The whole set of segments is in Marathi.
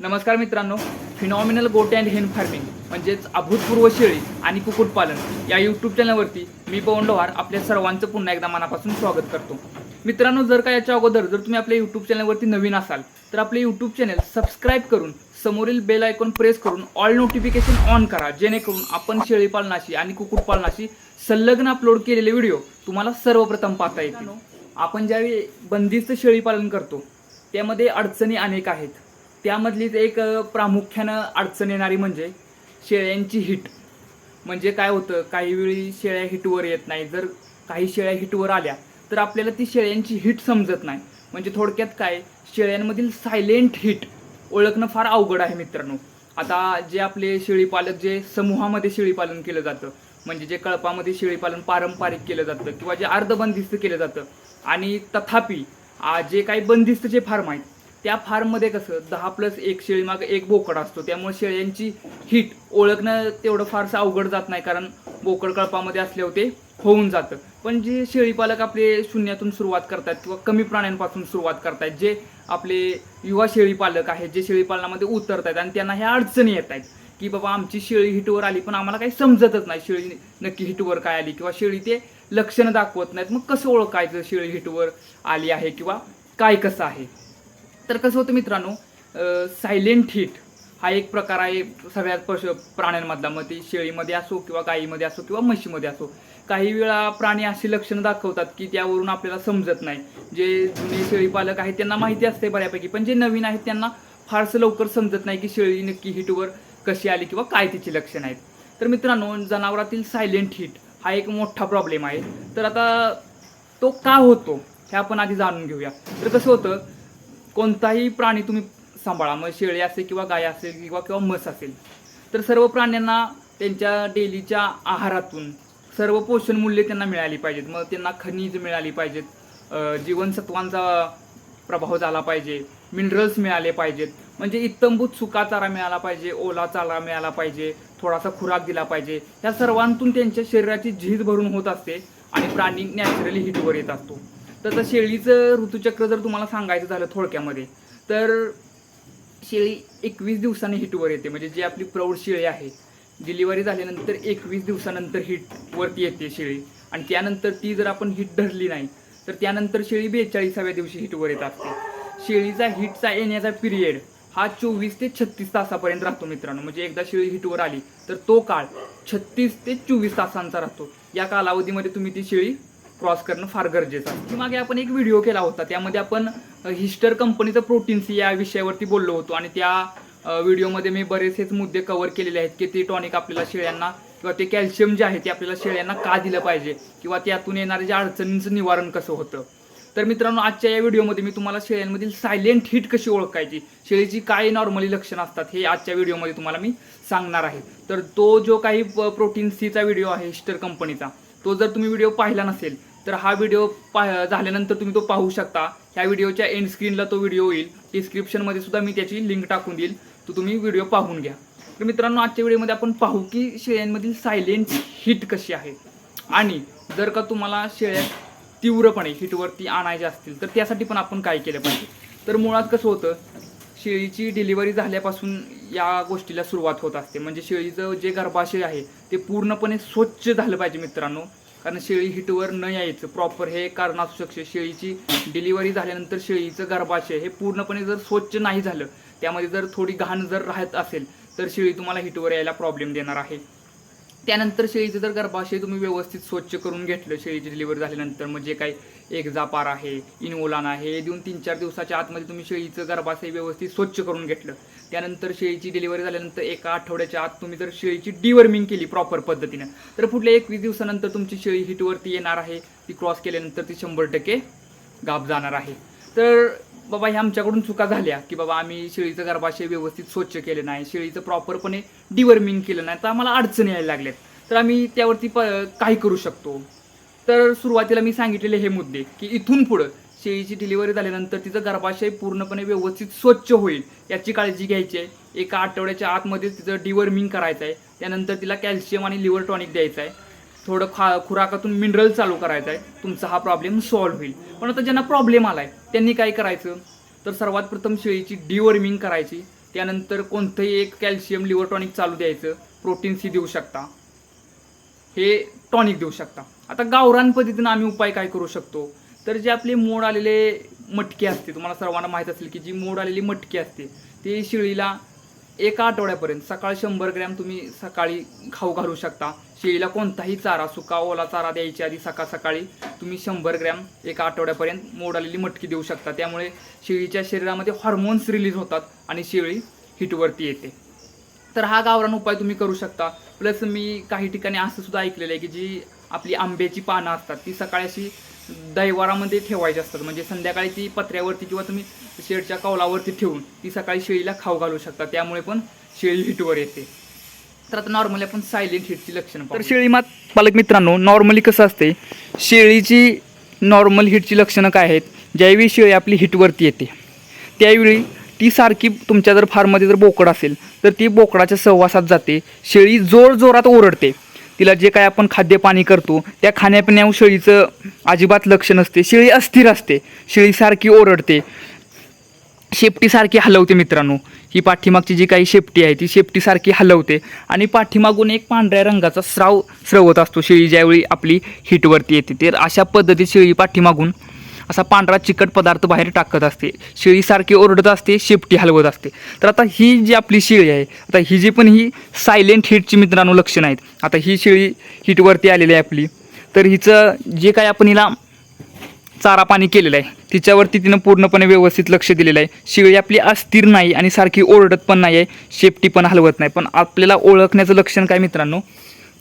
नमस्कार मित्रांनो फिनॉमिनल गोट अँड हेन फार्मिंग म्हणजेच अभूतपूर्व शेळी आणि कुक्कुटपालन या यूट्यूब चॅनलवरती मी पवन लोहार आपल्या सर्वांचं पुन्हा एकदा मनापासून स्वागत करतो. मित्रांनो जर का याच्या अगोदर जर तुम्ही आपल्या यूट्यूब चॅनलवरती नवीन असाल तर आपले यूट्यूब चॅनल सबस्क्राईब करून समोरील बेल आयकॉन प्रेस करून ऑल नोटिफिकेशन ऑन करा जेणेकरून आपण शेळीपालनाशी आणि कुक्कुटपालनाशी संलग्न अपलोड केलेले व्हिडिओ तुम्हाला सर्वप्रथम पाहता येतील. आपण ज्यावेळी बंदिस्त शेळीपालन करतो त्यामध्ये अडचणी अनेक आहेत. त्यामधलीच एक प्रामुख्यानं अडचण येणारी म्हणजे शेळ्यांची हिट. म्हणजे काय होतं काही वेळी शेळ्या हिटवर येत नाही. जर काही शेळ्या हिटवर आल्या तर आपल्याला ती शेळ्यांची हिट समजत नाही. म्हणजे थोडक्यात काय शेळ्यांमधील सायलेंट हिट ओळखणं फार अवघड आहे मित्रांनो. आता जे आपले शेळीपालक जे समूहामध्ये शेळीपालन केलं जातं म्हणजे जे कळपामध्ये शेळीपालन पारंपरिक केलं जातं किंवा जे अर्धबंदिस्त केलं जातं आणि तथापि जे काही बंदिस्त जे फार्म आहेत त्या फार्ममध्ये कसं दहा प्लस एक शेळी मागं एक बोकड असतो. त्यामुळे शेळ्यांची हिट ओळखणं तेवढं फारसं अवघड जात नाही कारण बोकड कळपामध्ये असल्यावर ते होऊन जातं. पण जे शेळीपालक आपले शून्यातून सुरुवात करतात किंवा कमी प्राण्यांपासून सुरुवात करतात जे आपले युवा शेळीपालक आहेत जे शेळीपालनामध्ये उतरत आहेत आणि त्यांना ह्या अडचणी येत आहेत की बाबा आमची शेळी हिटवर आली पण आम्हाला काही समजतच नाही शेळी नक्की हिटवर काय आली किंवा शेळी ते लक्षणं दाखवत नाहीत. मग कसं ओळखायचं शेळी हिटवर आली आहे किंवा काय कसं आहे? तर कसं होतं मित्रांनो सायलेंट हिट हा एक प्रकार आहे सगळ्यात पशु प्राण्यांमधला. मग ती शेळीमध्ये असो किंवा गायीमध्ये असो किंवा म्हशीमध्ये असो काही वेळा प्राणी अशी लक्षणं दाखवतात की त्यावरून आपल्याला समजत नाही. जे जुने शेळीपालक आहेत त्यांना माहिती असते बऱ्यापैकी पण जे नवीन आहेत त्यांना फारसं लवकर समजत नाही की शेळी नक्की हिटवर कशी आली किंवा काय तिची लक्षणं आहेत. तर मित्रांनो जनावरातील सायलेंट हिट हा एक मोठा प्रॉब्लेम आहे. तर आता तो का होतो हे आपण आधी जाणून घेऊया. तर कसं होतं कोणताही प्राणी तुम्ही सांभाळा मग शेळी असेल किंवा गाय असेल किंवा किंवा म्हस असेल तर सर्व प्राण्यांना त्यांच्या डेलीच्या आहारातून सर्व पोषण मूल्य त्यांना मिळाली पाहिजेत. मग त्यांना खनिज मिळाली पाहिजेत जीवनसत्वांचा प्रभाव झाला पाहिजे मिनरल्स मिळाले पाहिजेत. म्हणजे इत्तंभूत सुका चारा मिळाला पाहिजे ओला चारा मिळाला पाहिजे थोडासा खुराक दिला पाहिजे. ह्या सर्वांतून त्यांच्या शरीराची झीज भरून होत असते आणि प्राणी नॅचरली हिटवर येत असतो. तर शेळीचं ऋतुचक्र जर तुम्हाला सांगायचं झालं थोडक्यामध्ये तर शेळी एकवीस दिवसांनी हिटवर येते. म्हणजे जी आपली प्रौढ शेळी आहे डिलिव्हरी झाल्यानंतर एकवीस दिवसानंतर हिटवरती येते शेळी. आणि त्यानंतर ती जर आपण हिट धरली नाही तर त्यानंतर शेळी बेचाळीसाव्या दिवशी हिटवर येत असते. शेळीचा हिटचा येण्याचा पिरियड हा चोवीस ते छत्तीस तासापर्यंत राहतो मित्रांनो. म्हणजे एकदा शेळी हिटवर आली तर तो काळ छत्तीस ते चोवीस तासांचा राहतो. या कालावधीमध्ये तुम्ही ती शेळी क्रॉस करणं फार गरजेचं आहे मागे आपण एक व्हिडिओ केला होता त्यामध्ये आपण हिस्टर कंपनीचं प्रोटीन्स या विषयावरती बोललो होतो आणि त्या व्हिडिओमध्ये मी बरेचसेच मुद्दे कव्हर केलेले आहेत की ते टॉनिक आपल्याला शेळ्यांना किंवा ते कॅल्शियम जे आहे ते आपल्याला शेळ्यांना का दिलं पाहिजे किंवा त्यातून येणाऱ्या ज्या अडचणींचं निवारण कसं होतं. तर मित्रांनो आजच्या या व्हिडिओमध्ये मी तुम्हाला शेळ्यांमधील सायलेंट हिट कशी ओळखायची शेळीची काय नॉर्मली लक्षणं असतात हे आजच्या व्हिडिओमध्ये तुम्हाला मी सांगणार आहे. तर तो जो काही प्रोटीन सीचा व्हिडिओ आहे हिस्टर कंपनीचा तो जर तुम्ही व्हिडिओ पाहिला नसेल तर हा व्हिडिओ पा झाल्यानंतर तुम्ही तो पाहू शकता. ह्या व्हिडिओच्या एंड स्क्रीनला तो व्हिडिओ येईल. डिस्क्रिप्शनमध्ये सुद्धा मी त्याची लिंक टाकून देईल. तो तुम्ही व्हिडिओ पाहून घ्या. तर मित्रांनो आजच्या व्हिडिओमध्ये आपण पाहू की शेळ्यांमधील सायलेंट हिट कशी आहे. आणि जर का तुम्हाला शेळ्या तीव्रपणे हिटवरती आणायच्या असतील तर त्यासाठी पण आपण काय केलं पाहिजे? तर मुळात कसं होतं शेळीची डिलिव्हरी झाल्यापासून या गोष्टीला सुरुवात होत असते. म्हणजे शेळीचं जे गर्भाशय आहे ते पूर्णपणे स्वच्छ झालं पाहिजे मित्रांनो. कारण शेळी हिटवर न यायचं. प्रॉपर हे कारण असू शकते. शेळीची डिलिव्हरी झाल्यानंतर शेळीचं गर्भाशय हे पूर्णपणे जर स्वच्छ नाही झालं त्यामध्ये जर थोडी घाण जर राहत असेल तर शेळी तुम्हाला हिटवर यायला प्रॉब्लेम देणार आहे. त्यानंतर शेळीचं जर गर्भाशय तुम्ही व्यवस्थित स्वच्छ करून घेतलं शेळीची डिलिव्हरी झाल्यानंतर म्हणजे काही एक जापार आहे इनोलान आहे हे देऊन तीन चार दिवसाच्या आतमध्ये तुम्ही शेळीचं गर्भाशय व्यवस्थित स्वच्छ करून घेतलं. त्यानंतर शेळीची डिलिव्हरी झाल्यानंतर एका आठवड्याच्या आत तुम्ही जर शेळीची डिवर्मिंग केली प्रॉपर पद्धतीनं तर पुढल्या एकवीस दिवसानंतर तुमची शेळी हिटवरती येणार आहे. ती क्रॉस केल्यानंतर ती शंभर टक्के गाप जाणार आहे. तर बाबा ह्या आमच्याकडून चुका झाल्या की बाबा आम्ही शेळीचं गर्भाशय व्यवस्थित स्वच्छ केलं नाही शेळीचं प्रॉपरपणे डिवर्मिंग केलं नाही तर आम्हाला अडचणी यायला लागल्यात. तर आम्ही त्यावरती प काय करू शकतो. तर सुरुवातीला मी सांगितलेले हे मुद्दे की इथून पुढं शेळीची डिलिव्हरी झाल्यानंतर तिचं गर्भाशय पूर्णपणे व्यवस्थित स्वच्छ होईल याची काळजी घ्यायची आहे. एका आठवड्याच्या आतमध्ये तिचं डिवर्मिंग करायचं आहे. त्यानंतर तिला कॅल्शियम आणि लिव्हर टॉनिक द्यायचं आहे. थोडं खा खुराकातून मिनरल चालू करायचा आहे तुमचा हा प्रॉब्लेम सॉल्व्ह होईल. पण आता ज्यांना प्रॉब्लेम आला आहे त्यांनी काय करायचं? तर सर्वात प्रथम शेळीची डिवर्मिंग करायची. त्यानंतर कोणतंही एक कॅल्शियम लिव्हर टॉनिक चालू द्यायचं. प्रोटीन्सही देऊ शकता. हे टॉनिक देऊ शकता. आता गावरान पद्धतीनं आम्ही उपाय काय करू शकतो? तर जे आपले मोड आलेले मटके असते तुम्हाला सर्वांना माहीत असेल की जी मोड आलेली मटकी असते ती शेळीला एका आठवड्यापर्यंत सकाळी शंभर ग्रॅम तुम्ही सकाळी खाऊ घालू शकता. शेळीला कोणताही चारा सुका ओला चारा द्यायच्या आधी सकाळ सकाळी तुम्ही शंभर ग्रॅम एका आठवड्यापर्यंत मोडालेली मटकी देऊ शकता. त्यामुळे शेळीच्या शरीरामध्ये हॉर्मोन्स रिलीज होतात आणि शेळी हिटवरती येते. तर हा गावरान उपाय तुम्ही करू शकता. प्लस मी काही ठिकाणी असं सुद्धा ऐकलेलं आहे की जी आपली आंब्याची पानं असतात ती सकाळी अशी दैवारामध्ये ठेवायची असतात. म्हणजे संध्याकाळी ती पत्र्यावरती किंवा तुम्ही शेडच्या कौलावरती ठेवून ती सकाळी शेळीला खाऊ घालू शकता. त्यामुळे पण शेळी हिटवर येते. तर आता नॉर्मली आपण सायलेंट हिटची लक्षणं तर शेळी मात पालक मित्रांनो नॉर्मली कसं असते शेळीची नॉर्मल हिटची लक्षणं काय आहेत? ज्यावेळी शेळी आपली हिटवरती येते त्यावेळी ती सारखी तुमच्या जर फार्ममध्ये जर बोकड असेल तर ती बोकडाच्या सहवासात जाते. शेळी जोर जोरात ओरडते. तिला जे काय आपण खाद्य पाणी करतो त्या खाण्यापिण्यावर शेळीचं अजिबात लक्ष नसते. शेळी अस्थिर असते. शेळीसारखी ओरडते. शेपटीसारखी हलवते मित्रांनो. ही पाठीमागची जी काही शेपटी आहे ती शेपटीसारखी हलवते आणि पाठीमागून एक पांढऱ्या रंगाचा स्राव स्रवत असतो. शेळी ज्यावेळी आपली हिटवरती येते तर अशा पद्धतीत शेळी पाठीमागून असा पांढरा चिकट पदार्थ बाहेर टाकत असते. शेळीसारखी ओरडत असते शेपटी हलवत असते. तर आता ही जी आपली शेळी आहे आता ही जी पण ही सायलेंट हिटची मित्रांनो लक्षणं आहेत. आता ही शेळी हिटवरती आलेली आहे आपली. तर हिचं जे काय आपण हिला चारा पाणी केलेलं आहे तिच्यावरती तिनं पूर्णपणे व्यवस्थित लक्ष दिलेलं आहे. शेळी आपली अस्थिर नाही आणि सारखी ओरडत पण नाही आहे शेपटी पण हलवत नाही. पण आपल्याला ओळखण्याचं लक्षण काय मित्रांनो?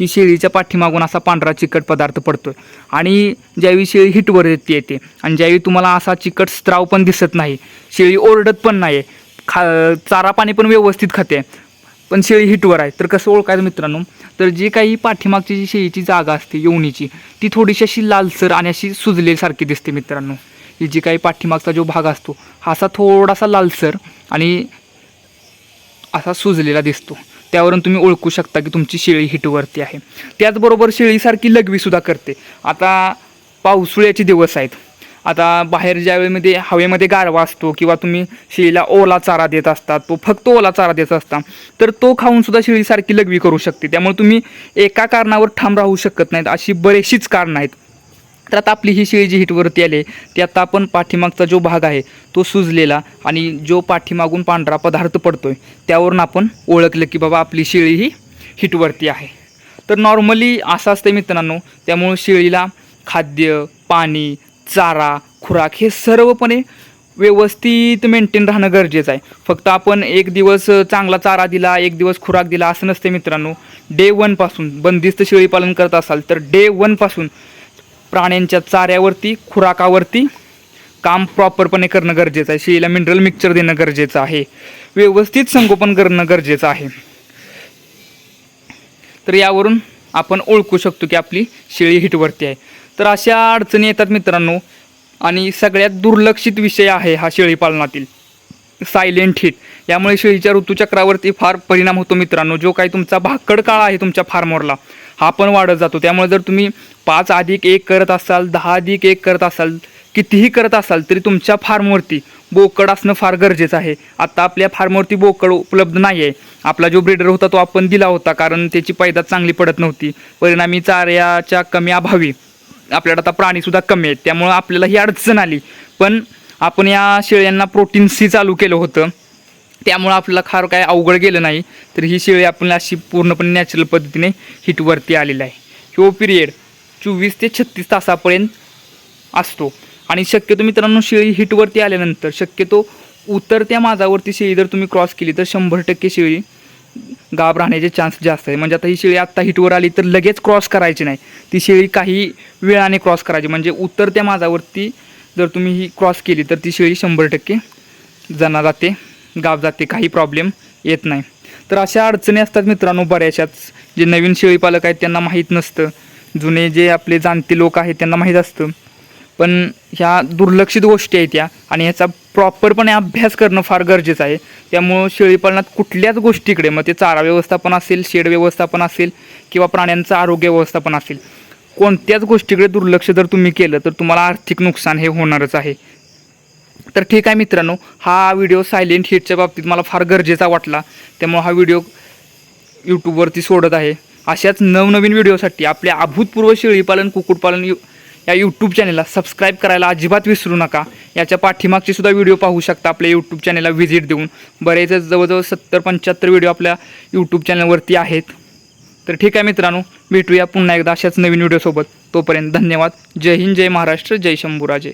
की शेळीच्या पाठीमागून असा पांढरा चिकट पदार्थ पडतोय. आणि ज्यावेळी शेळी हिटवर येते येते आणि ज्यावेळी तुम्हाला असा चिकट स्त्राव पण दिसत नाही शेळी ओरडत पण नाही खा चारा पाणी पण व्यवस्थित खाते पण शेळी हिटवर आहे. तर कसं ओळखायचं मित्रांनो? तर जी काही पाठीमागची जी शेळीची जागा असते येवणीची ती थोडीशी अशी लालसर आणि अशी सुजलेसारखी दिसते मित्रांनो. ही जी काही पाठीमागचा जो भाग असतो हा असा थोडासा लालसर आणि असा सुजलेला दिसतो. त्यावरून तुम्ही ओळखू शकता की तुमची शेळी हिटवरती आहे. त्याचबरोबर शेळीसारखी लघवीसुद्धा करते. आता पावसाळ्याचे दिवस आहेत. आता बाहेर ज्या वेळेमध्ये हवेमध्ये गारवा असतो किंवा तुम्ही शेळीला ओला चारा देत असतात तो फक्त ओला चारा देत असता तर तो खाऊनसुद्धा शेळीसारखी लघवी करू शकते. त्यामुळे तुम्ही एका कारणावर ठाम राहू शकत नाहीत अशी बरीचशीच कारणं आहेत. तर आता आपली ही शेळी जी हिटवरती आली ती आता आपण पाठीमागचा जो भाग आहे तो सुजलेला आणि जो पाठीमागून पांढरा पदार्थ पडतो आहे त्यावरून आपण ओळखलं की बाबा आपली शेळी ही हिटवरती आहे. तर नॉर्मली असं असतं मित्रांनो त्यामुळं शेळीला खाद्य पाणी चारा खुराक हे सर्वपणे व्यवस्थित मेंटेन राहणं गरजेचं आहे. फक्त आपण एक दिवस चांगला चारा दिला एक दिवस खुराक दिला असं नसते मित्रांनो. डे वनपासून बंदिस्त शेळी पालन करत असाल तर डे वनपासून प्राण्यांच्या चाऱ्यावरती खुराकावरती काम प्रॉपरपणे करणं गरजेचं आहे. शेळीला मिनरल मिक्सचर देणं गरजेचं आहे. व्यवस्थित संगोपन करणं गरजेचं आहे. तर यावरून आपण ओळखू शकतो की आपली शेळी हिटवरती आहे. तर अशा अडचणी येतात मित्रांनो. आणि सगळ्यात दुर्लक्षित विषय आहे हा शेळी पालनातील. सायलेंट हिट यामुळे शेळीच्या ऋतूचक्रावरती फार परिणाम होतो मित्रांनो. जो काही तुमचा भाकड काळ आहे तुमच्या फार्मवरला हा पण वाढत जातो. त्यामुळे जर तुम्ही पाच अधिक एक करत असाल दहा अधिक एक करत असाल कितीही करत असाल तरी तुमच्या फार्मवरती बोकड असणं फार गरजेचं आहे. आत्ता आपल्या फार्मवरती बोकड उपलब्ध नाही आहे आपला जो ब्रीडर होता तो आपण दिला होता कारण त्याची पैदास चांगली पडत नव्हती. परिणामी चाऱ्याच्या कमी अभावी आपल्याकडे आता प्राणीसुद्धा कमी आहेत. त्यामुळं आपल्याला ही अडचण आली. पण आपण या शेळ्यांना प्रोटीन सी चालू केलं होतं. त्यामुळं आपल्याला फार काय अवघड गेलं नाही. तर ही शेळी आपल्याला अशी पूर्णपणे नॅचरल पद्धतीने हिटवरती आलेली आहे. ह्यो पिरियड चोवीस ते छत्तीस तासापर्यंत असतो. आणि शक्यतो मित्रांनो शेळी हिटवरती आल्यानंतर शक्यतो उतरत्या माझावरती शेळी जर तुम्ही क्रॉस केली तर शंभर टक्के शेळी गाब राहण्याचे चान्स जास्त आहे. म्हणजे आता ही शेळी आत्ता हिटवर आली तर लगेच क्रॉस करायची नाही. ती शेळी काही वेळाने क्रॉस करायची. म्हणजे उतरत्या माझावरती जर तुम्ही ही क्रॉस केली तर ती शेळी शंभर टक्के जना जाते गाब जाते काही प्रॉब्लेम येत नाही. तर अशा अडचणी असतात मित्रांनो बऱ्याशाच जे नवीन शेळीपालक आहेत त्यांना माहीत नसतं. जुने जे आपले जाणते लोक आहेत त्यांना माहीत असतं. पण ह्या दुर्लक्षित गोष्टी आहेत या. आणि ह्याचा प्रॉपरपणे अभ्यास करणं फार गरजेचं आहे. त्यामुळं शेळीपालनात कुठल्याच गोष्टीकडे मग ते चारा व्यवस्थापन असेल शेड व्यवस्थापन असेल किंवा प्राण्यांचं आरोग्य व्यवस्थापन असेल. कोणत्याच गोष्टीकडे दुर्लक्ष जर तुम्ही केलं तर तुम्हाला आर्थिक नुकसान हे होणारच आहे. तर ठीक आहे मित्रांनो हा व्हिडिओ सायलेंट हिटच्या बाबतीत मला फार गरजेचा वाटला. त्यामुळे हा व्हिडिओ यूट्यूबवरती सोडत आहे. अशाच नवनवीन व्हिडिओसाठी आपल्या अभूतपूर्व शेळीपालन कुक्कुटपालन यू या यूट्यूब चॅनलला सबस्क्राईब करायला अजिबात विसरू नका. याच्या पाठीमागचे सुद्धा व्हिडिओ पाहू शकता आपल्या यूट्यूब चॅनेलला व्हिजिट देऊन. बरेच जवळजवळ सत्तर पंच्याहत्तर व्हिडिओ आपल्या यूट्यूब चॅनलवरती आहेत. तर ठीक आहे मित्रांनो भेटूया पुन्हा एकदा अशाच नवीन व्हिडिओसोबत तोपर्यंत धन्यवाद. जय हिंद जय महाराष्ट्र जय शंभूराजे.